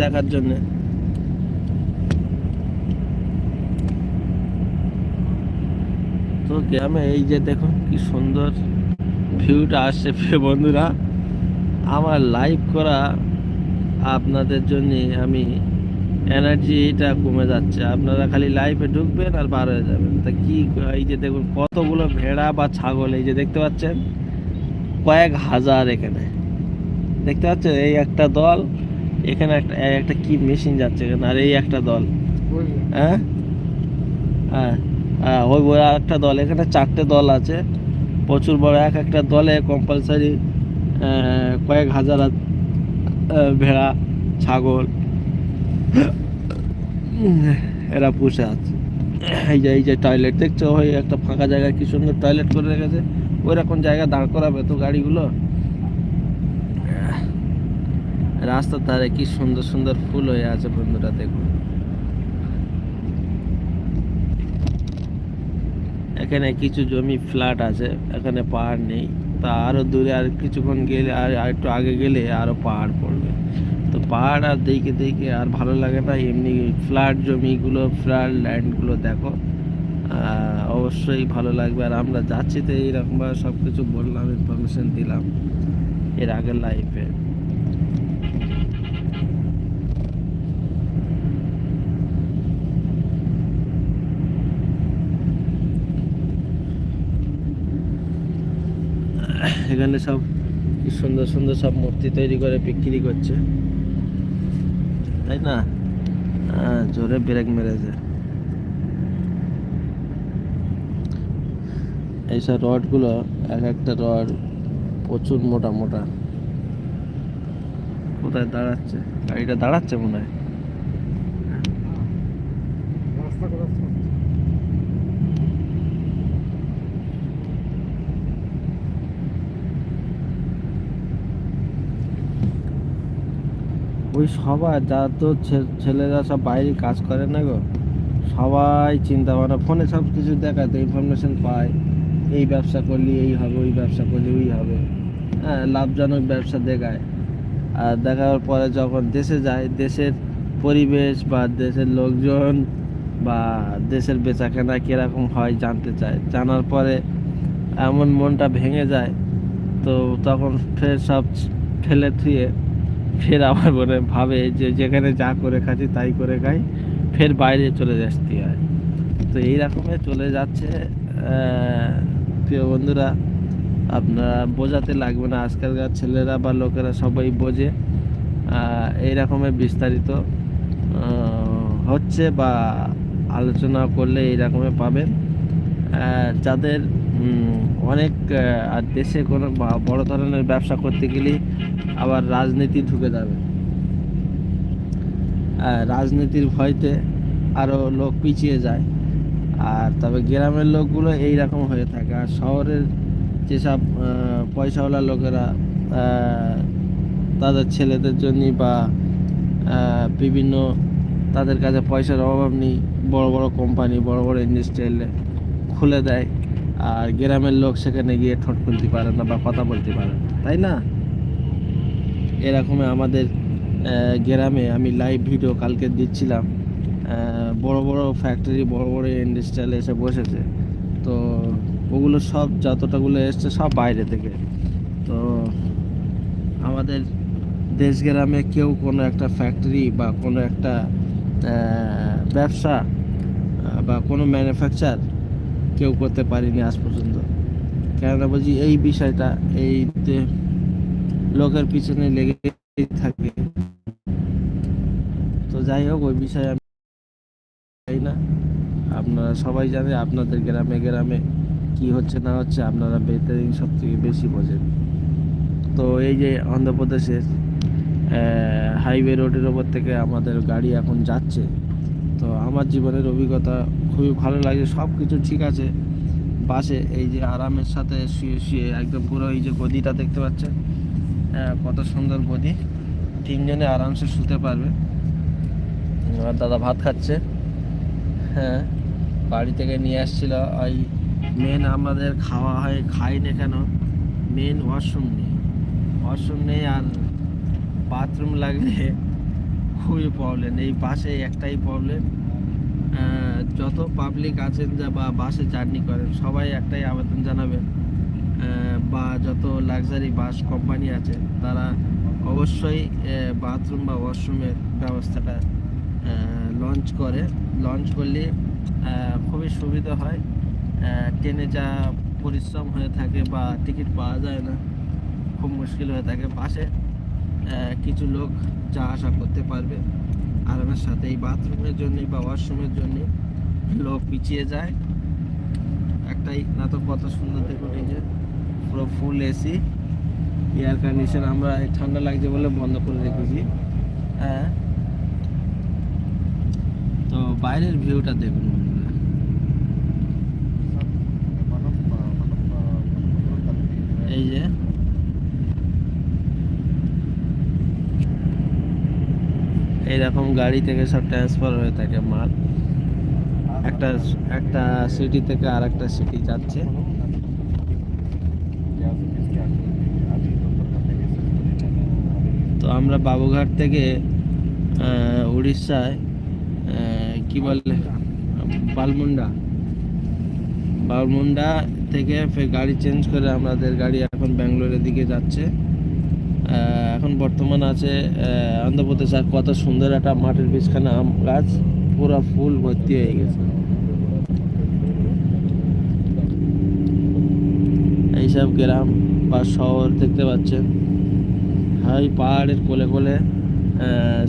দেখার জন্য। তো গ্রামে এই যে দেখুন কি সুন্দর ভিউটা আসছে, প্রিয় বন্ধুরা। আমার লাইভ করা আপনাদের জন্য আমি এনার্জিটা কমে যাচ্ছে। আপনারা খালি লাইফে ঢুকবেন আর বার হয়ে যাবেন। তা কি এই যে দেখুন কতগুলো ভেড়া বা ছাগল, এই যে দেখতে পাচ্ছেন? কয়েক হাজার এখানে। দেখতে পাচ্ছেন? এই একটা দল এখানে একটা একটা কি মেশিন যাচ্ছে এখানে আর এই একটা দল। হ্যাঁ? হ্যাঁ হ্যাঁ ওই ওই একটা দল এখানে চারটে দল আছে। প্রচুর বড় এক একটা দলে কম্পালসারি কয়েক হাজার ভেড়া ছাগল এরা পুষে আছে। এই যে এই যে টয়লেট দেখছ? ওই একটা ফাঁকা জায়গায় কি সুন্দর টয়লেট করে রেখেছে। ওই রকম জায়গা দাঁড় করাবে তো গাড়িগুলো? রাস্তার ধারে কি সুন্দর সুন্দর ফুল হয়ে আছে বন্ধুরা দেখুন। এখানে কিছু জমি ফ্ল্যাট আছে, এখানে পাহাড় নেই। তা আরও দূরে আর কিছুক্ষণ গেলে আর একটু আগে গেলে আরও পাহাড় পড়বে। তো পাহাড় আর দেখে দেখে আর ভালো লাগে না, এমনি ফ্ল্যাট জমিগুলো, ফ্ল্যাট ল্যান্ডগুলো দেখো। অবশ্যই ভালো লাগবে। আর আমরা যাচ্ছি তো এইরকমভাবে সব কিছু বললাম, ইনফরমেশন দিলাম। এর আগের লাইফে এখানে সব কি সুন্দর সুন্দর সব মূর্তি তৈরি করে বিক্রি করছে। তাই না? জোরে ব্রেক মেরেছে। এইসব রডগুলো এক একটা রড প্রচুর মোটা মোটা। কোথায় দাঁড়াচ্ছে? গাড়িটা দাঁড়াচ্ছে মনে হয় রাস্তা করার ওই সবার, যা তো ছেলেরা সব বাইরে কাজ করে না গো। সবাই চিন্তা ভাবনা ফোনে সব কিছু দেখায় তো ইনফরমেশন পায়। এই ব্যবসা করলে, এই হবে, ওই ব্যবসা করলে, ওই হবে। হ্যাঁ লাভজনক ব্যবসা দেখায়। আর দেখার পরে যখন দেশে যায়, দেশের পরিবেশ বা দেশের লোকজন বা দেশের বেচাকেনা কীরকম হয় জানতে চায়। জানার পরে এমন মনটা ভেঙে যায়, তো তখন ফের সব ফেলে থুয়ে ফের আমার মনে ভাবে যে যেখানে যা করে খাচ্ছি তাই করে খাই, ফের বাইরে চলে আসতে হয় তো এই রকমের চলে যাচ্ছে। প্রিয় বন্ধুরা, আপনারা বোঝাতে লাগবে না, আজকালকার ছেলেরা বা লোকেরা সবাই বোঝে। এই রকমের বিস্তারিত হচ্ছে বা আলোচনা করলে এই পাবেন। যাদের অনেক আর দেশে কোনো বড় ধরনের ব্যবসা করতে গেলে আবার রাজনীতি ঢুকে যাবে। রাজনীতির ভয়তে আরও লোক পিছিয়ে যায়। আর তবে গ্রামের লোকগুলো এই রকম হয়ে থাকে। আর শহরের যেসব পয়সাওয়ালা লোকেরা তাদের ছেলেদের জন্য বা বিভিন্ন তাদের কাছে পয়সার অভাব নেই, বড় বড় কোম্পানি, বড় বড় ইন্ডাস্ট্রিয়ালে খুলে দেয়। আর গ্রামের লোক সেখানে গিয়ে ঠোঁট খুলতে পারে না বা কথা বলতে পারে তাই না? এরকমই আমাদের গ্রামে আমি লাইভ ভিডিও কালকে দিচ্ছিলাম। বড় বড় ফ্যাক্টরি বড় বড় ইন্ডাস্ট্রিয়াল এসে বসেছে। তো ওগুলো সব যতটাগুলো এসছে সব বাইরে থেকে। তো আমাদের দেশ গ্রামে কেউ কোনো একটা ফ্যাক্টরি বা কোনো একটা ব্যবসা বা কোনো ম্যানুফ্যাকচার কেউ করতে পারিনি আজ পর্যন্ত। কেননা বলছি এই বিষয়টা এই লোকের পিছনে লেগে থাকে। তো যাই হোক, ওই বিষয়ে আমি জানি না। আপনারা সবাই জানে আপনাদের গ্রামে গ্রামে কি হচ্ছে না হচ্ছে, আপনারা বেতারিং সব থেকে বেশি বোঝেন। তো এই যে অন্ধ্রপ্রদেশের হাইওয়ে রোডের ওপর থেকে আমাদের গাড়ি এখন যাচ্ছে তো আমার জীবনের অভিজ্ঞতা খুবই ভালো লাগে সব কিছু ঠিক আছে। বাসে এই যে আরামের সাথে শুয়ে শুয়ে একদম পুরো এই যে গদিটা দেখতে পাচ্ছেন আহ, কত সুন্দর গদি। তিনজনে আরামসে শুতে পারবে। আর দাদা ভাত খাচ্ছে। হ্যাঁ বাড়ি থেকে নিয়ে আসছিল ওই মেন আমাদের খাওয়া হয় খাই না কেন মেন ওয়াশরুম নেই। ওয়াশরুম নেই আর বাথরুম লাগলে খুবই প্রবলেম এই বাসে একটাই প্রবলেম যত পাবলিক আছেন যা বা বাসে জার্নি করেন, সবাই একটাই আবেদন জানাবেন বা যত লাক্সারি বাস কোম্পানি আছে, তারা অবশ্যই বাথরুম বা ওয়াশরুমের ব্যবস্থাটা লঞ্চ করে। লঞ্চ করলে খুবই সুবিধা হয়। ট্রেনে যা পরিশ্রম হয়ে থাকে বা টিকিট পাওয়া যায় না, খুব মুশকিল হয়ে থাকে বাসে। কিছু লোক যা আশা করতে পারবে আরামের সাথে এই বাথরুমের জন্য বা ওয়াশরুমের জন্যে লোক পিছিয়ে যায়। একটাই না তো কত সুন্দর দেখুন এই যে, পুরো ফুল এসি এয়ার কন্ডিশন আমরা ঠান্ডা লাগছে বলে বন্ধ করে রেখেছি। হ্যাঁ। তো বাইরের ভিউটা দেখুন বন্ধুরা। এই যে এইরকম গাড়ি থেকে সব ট্রান্সফার হয়ে থাকে মাল। একটা একটা সিটি থেকে আর একটা সিটি যাচ্ছে। তো আমরা বাবুঘাট থেকে উড়িষ্যায় কি বলে? বালমুন্ডা। বালমুন্ডা থেকে গাড়ি চেঞ্জ করে আমাদের গাড়ি এখন ব্যাঙ্গালোরের দিকে যাচ্ছে। এখন বর্তমান আছে অন্ধ্রপ্রদেশ আর কত সুন্দর একটা মাটির বীজখানে আম গাছ, পুরো ফুল ভর্তি হয়ে গেছে। এইসব গ্রাম বা শহর দেখতে পাচ্ছেন। হাই পাহাড়ের কোলে কোলে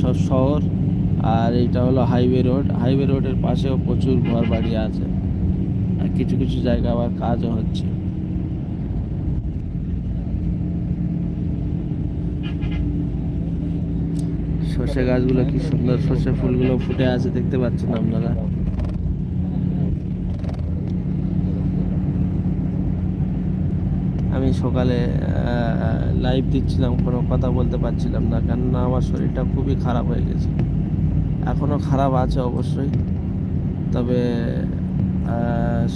সব শহর, আর এইটা হলো হাইওয়ে রোড। হাইওয়ে রোডের পাশেও প্রচুর ঘর বাড়ি আছে, আর কিছু কিছু জায়গা আবার কাজও হচ্ছে। সর্ষে গাছগুলো কি সুন্দর সর্ষে ফুলগুলো ফুটে আছে দেখতে পাচ্ছেন আপনারা। আমি সকালে লাইভ দিচ্ছিলাম, কোনো কথা বলতে পারছিলাম না, কেননা আমার শরীরটা খুবই খারাপ হয়ে গেছে। এখনও খারাপ আছে অবশ্যই, তবে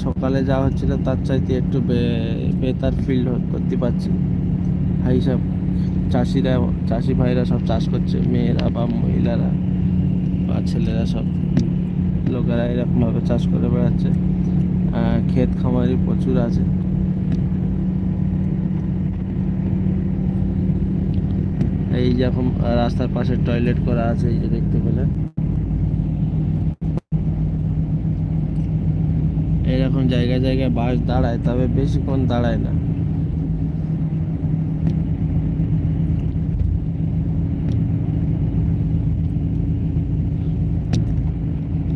সকালে যা হচ্ছিল তার চাইতে একটু বেতার ফিল করতে পারছি। ভাই সব চাষিরা, চাষি ভাইরা সব চাষ করছে, মেয়েরা বা মহিলারা বা ছেলেরা সব। লোকেরা এরকমভাবে চাষ করে বেড়াচ্ছে। ক্ষেত খামারি প্রচুর আছে। এই যেরকম রাস্তার পাশে টয়লেট করা আছে, এই যে দেখতে পেলেন এরকম জায়গায় জায়গায় বাস দাঁড়ায়, তবে বেশিক্ষণ দাঁড়ায় না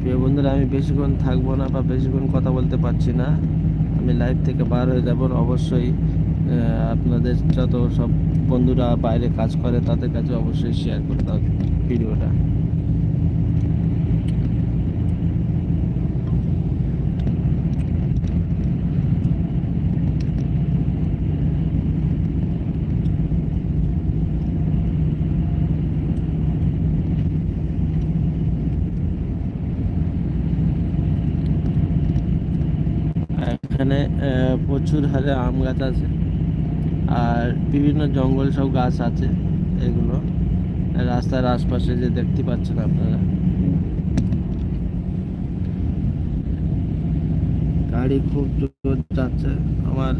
প্রিয় বন্ধুরা আমি বেশিক্ষণ থাকব না বা বেশিক্ষণ কথা বলতে পারছি না। আমি লাইভ থেকে বার হয়ে যাব অবশ্যই আপনাদের যত সব বন্ধুরা বাইরে কাজ করে তাদের কাছে অবশ্যই শেয়ার করতে হবে ভিডিওটা এখানে আহ, প্রচুর হারে আম গাছ আছে আর বিভিন্ন জঙ্গল সব গাছ আছে এগুলো। রাস্তার আশপাশে যে দেখতে পাচ্ছেন আপনারা। গাড়ি খুব জোর যাচ্ছে। আমার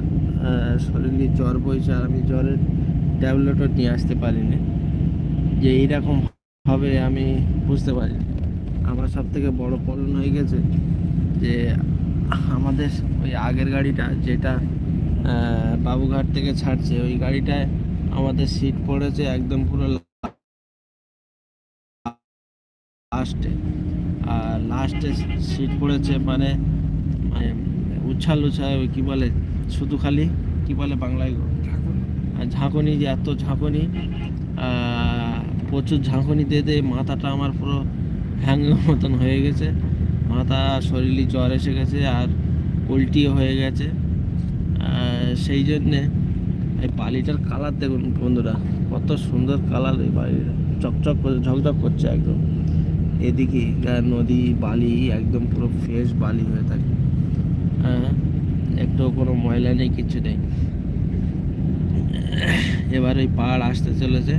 শরীরে জ্বর বইছে আর আমি জ্বরের ট্যাবলেটও নিয়ে আসতে পারিনি। যে এইরকম হবে আমি বুঝতে পারি আমার সব থেকে বড় প্রবলেম হয়ে গেছে যে আমাদের ওই আগের গাড়িটা যেটা বাবুঘাট থেকে ছাড়ছে ওই গাড়িটায় আমাদের সিট পড়েছে একদম পুরো লাস্টে আর লাস্টে সিট পড়েছে মানে মানে উচ্ছাল উচ্ছাল ওই কী বলে শুধু খালি কী বলে বাংলায় ঝাঁকুনি। যে এত ঝাঁকুনি প্রচুর ঝাঁকুনি দিয়ে দিয়ে মাথাটা আমার পুরো হ্যাঙ্গের মতন হয়ে গেছে। মাথা শরীরে জ্বর এসে গেছে আর উল্টিও হয়ে গেছে। সেই জন্যে এই বালিটার কালার দেখুন বন্ধুরা, কত সুন্দর কালার এই বালিটা চকচক করে, ঝকঝক করছে একদম। এদিকে নদী, বালি, একদম পুরো ফ্রেশ বালি হয়ে থাকে। হ্যাঁ একটু কোনো ময়লা নেই কিছু নেই। এবার ওই পাহাড় আসতে চলেছে,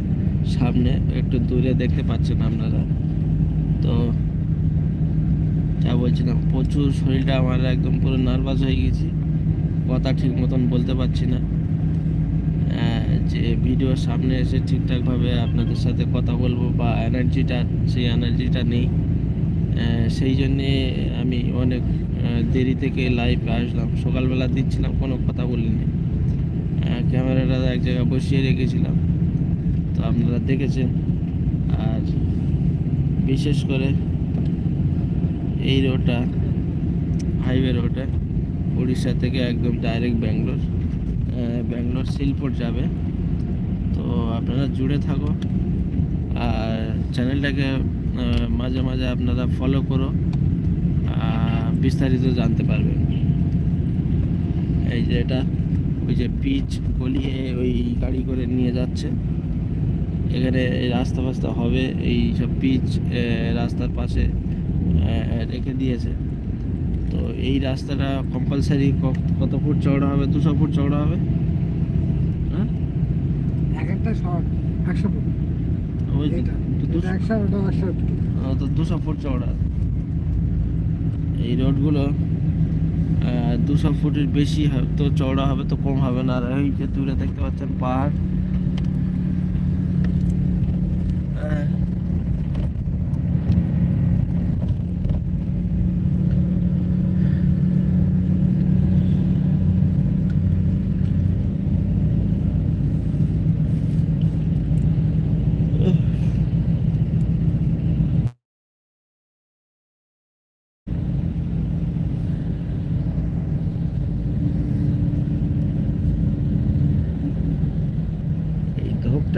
সামনে একটু দূরে দেখতে পাচ্ছেন আপনারা। তো যা বলছিলাম, প্রচুর শরীরটা আমার একদম পুরো নার্ভাস হয়ে গেছি কথা ঠিক মতন বলতে পারছি না। যে ভিডিওর সামনে এসে ঠিকঠাকভাবে আপনাদের সাথে কথা বলব বা এনার্জিটা সেই এনার্জিটা নেই। সেই জন্যে আমি অনেক দেরি থেকে লাইভে আসলাম। সকালবেলা দিচ্ছিলাম, কোনো কথা বলিনি। ক্যামেরাটা এক জায়গায় বসিয়ে রেখেছিলাম। তো আপনারা দেখেছেন। আর বিশেষ করে এই রোডটা হাইওয়ে রোডে উড়িষ্যা থেকে একদম ডাইরেক্ট ব্যাঙ্গালোর ব্যাঙ্গালোর শিলপুর যাবে। তো আপনারা জুড়ে থাকো। আর চ্যানেলটাকে মাঝে মাঝে আপনারা ফলো করো। বিস্তারিত জানতে পারবেন। এই যে এটা, ওই যে পিচ গলিয়ে ওই গাড়ি করে নিয়ে যাচ্ছে। এখানে রাস্তা ফাস্তা হবে, এই সব পিচ রাস্তার পাশে রেখে দিয়েছে। তো এই রাস্তাটা কম্পালসারি কত ফুট চওড়া হবে? দুশো ফুট চওড়া হবে? হ্যাঁ? এক একটা শর্ট একশো ফুট। ওই তো দুশো- ফুট। তো দুশো ফুট চওড়া। এই রোডগুলো দুশো ফুটের বেশি হবে তো চওড়া হবে তো কম হবে না। আর এই যে দূরে দেখতে পাচ্ছেন পাহাড়। আহ,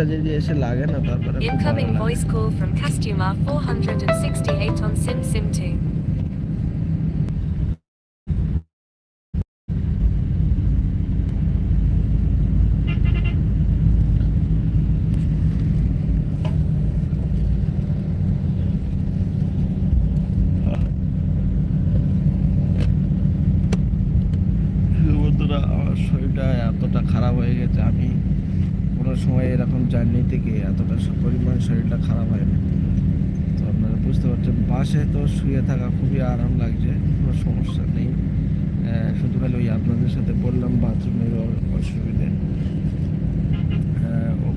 এই ধূপটা যদি এসে লাগে না তারপরে খুব ভালো Incoming লাগে। voice call from customer 468 on Sim Sim 2. বন্ধুরা আমার শরীরটা এতটা খারাপ হয়ে গেছে আমি কোনো সময় এরকম জার্নি থেকে এতটা স- পরিমাণ শরীরটা খারাপ হয় না তো আপনারা বুঝতে বাসে তো শুয়ে থাকা খুবই আরাম লাগছে, কোনো সমস্যা নেই। শুধু খালি ওই আপনাদের সাথে বললাম বাথরুমের অসুবিধে।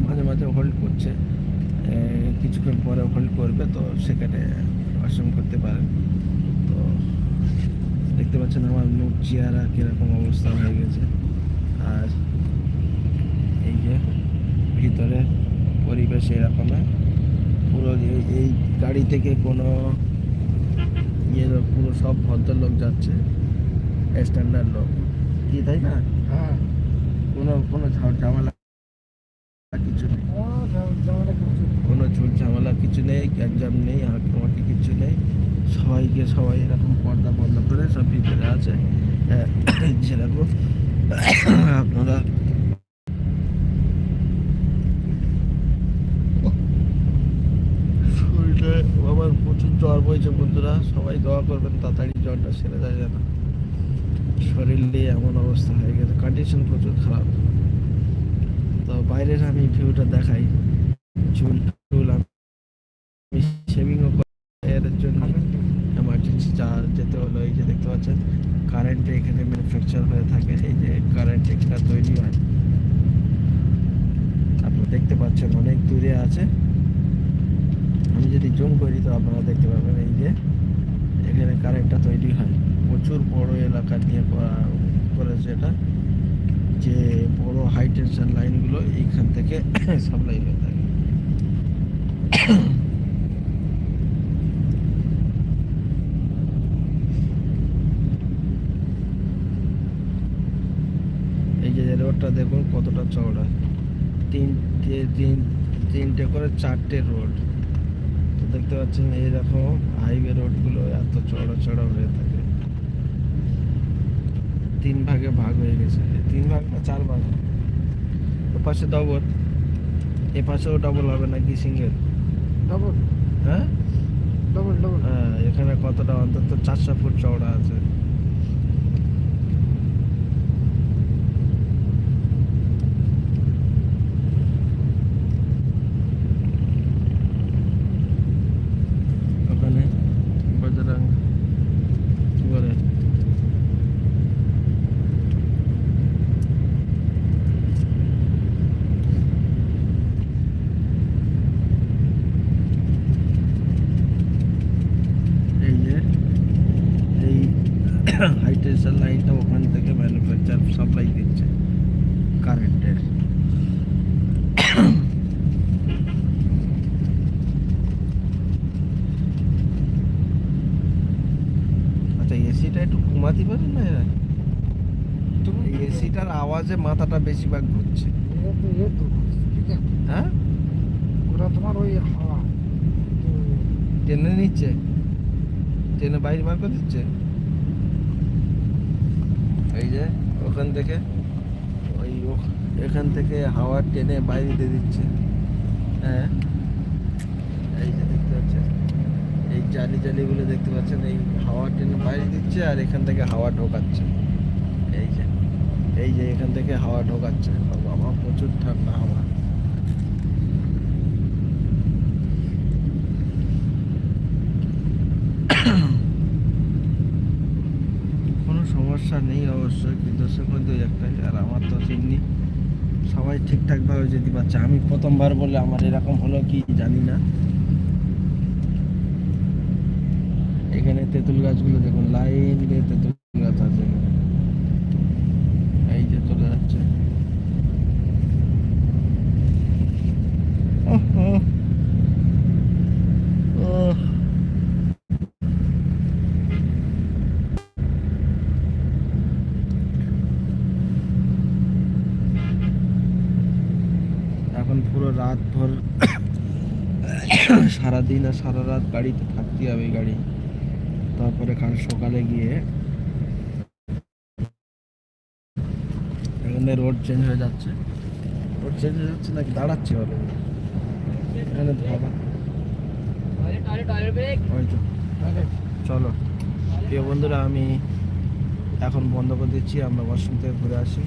মাঝে মাঝে হোল্ড করছে। কিছুক্ষণ পরে হোল্ড করবে, তো সেখানে ওয়াশরুম করতে পারেন তো দেখতে পাচ্ছেন আমার মুখ, চেহারা কীরকম অবস্থা হয়ে গেছে। আর এই যে ভিতরে পরিবেশ এরকম পুরো এই গাড়ি থেকে কোনো লোক, পুরো সব ভদ্রলোক যাচ্ছে স্ট্যান্ডার্ড লোক। কি তাই না? হ্যাঁ। কোনো কোনো ঝামেলা কিছু নেই। কোনো ঝুট ঝামেলা কিছু নেই এক্সাম নেই হাঁটামাটি কিছু নেই। সবাইকে সবাই এরকম পর্দা পর্দা করে সব ভিতরে আছে। আহ, যেরকম আপনারা শরীরে আমার প্রচুর জ্বর বইছে বন্ধুরা, সবাই দোয়া করবেন, তাড়াতাড়ি জ্বরটা সেরে যায় যেন। শরীর নিয়ে এমন অবস্থা হয়ে গেছে কন্ডিশন প্রচুর খারাপ। তো বাইরের আমি ভিউটা দেখাই। চুল টুল আমি শেভিংও এর জন্য এমার্জেন্সি যা যেতে হলো, এই যে দেখতে পাচ্ছেন কারেন্টে এখানে ম্যানুফ্যাকচার হয়ে থাকে, এই যে কারেন্ট এখানে তৈরি হয়। আপনারা দেখতে পাচ্ছেন, অনেক দূরে আছে। আমি যদি জুম করি তো আপনারা দেখতে পাবেন এই যে এখানে কারেন্টটা তৈরি হয়। প্রচুর বড় এলাকা নিয়ে করা করেছে এটা। যে বড় হাই টেনশন লাইনগুলো এইখান থেকে সাপ্লাই হয়ে থাকে। এই যে রোডটা দেখুন কতটা চওড়া। তিনটে, তিন, তিনটে করে চারটে রোড দেখতে পাচ্ছেন এইরকম হাইওয়ে রোডগুলো এত চড়া চড়া হয়ে থাকে। তিন ভাগে ভাগ হয়ে গেছে। তিন ভাগ না চার ভাগ? ও পাশে ডবল এ পাশেও ডবল হবে নাকি সিঙ্গেল ডবল হ্যাঁ? ডবল ডবল হ্যাঁ এখানে কতটা অন্তত চারশো ফুট চওড়া আছে। হাই স্টেশন লাইনটা ওখান থেকে ম্যানুফ্যাকচার সাপ্লাই দিচ্ছে কারেন্টের আচ্ছা এসিটা একটু ঘুমাতে পারে না এরা? এসিটার আওয়াজে মাথাটা বেশিরভাগ ঘুরছে। হ্যাঁ? ওরা তোমার ওই হাওয়া টেনে নিচ্ছে। টেনে বাইরে বার করে দিচ্ছে? এই যে, ওখান থেকে ওই এখান থেকে হাওয়া টেনে বাইরে দিয়ে দিচ্ছে। হ্যাঁ এই যে দেখতে পাচ্ছেন, এই জালি জালিগুলো দেখতে পাচ্ছেন, এই হাওয়া টেনে বাইরে দিচ্ছে আর এখান থেকে হাওয়া ঢোকাচ্ছে। এই যে এই যে এখান থেকে হাওয়া ঢোকাচ্ছে। বাবা, প্রচুর ঠান্ডা হাওয়া কোনো সমস্যা নেই অবশ্যই, কিন্তু মধ্যে একটাই আর আমার তো চিনি সবাই ঠিকঠাকভাবে যদি পারছে আমি প্রথমবার বলে আমার এরকম হলো কি জানি না। এখানে তেঁতুল গাছগুলো দেখুন, লাইন দিয়ে তেঁতুল গাছ আছে এখানে। এই যে চলে যাচ্ছে ওহ, ওহ। ওহ। এখন পুরো রাত ভর সারাদিন আর সারা রাত গাড়িতে থাকতে হবে গাড়ি। তারপরে কাল সকালে গিয়ে এখানে রোড চেঞ্জ হয়ে যাচ্ছে। রোড চেঞ্জ হয়ে যাচ্ছে নাকি দাঁড়াচ্ছে বলে এখানে ধাবা ওই তো চলো। প্রিয় বন্ধুরা, আমি এখন বন্ধ করে দিচ্ছি। আমরা ওয়াশরুম থেকে ঘুরে আসি।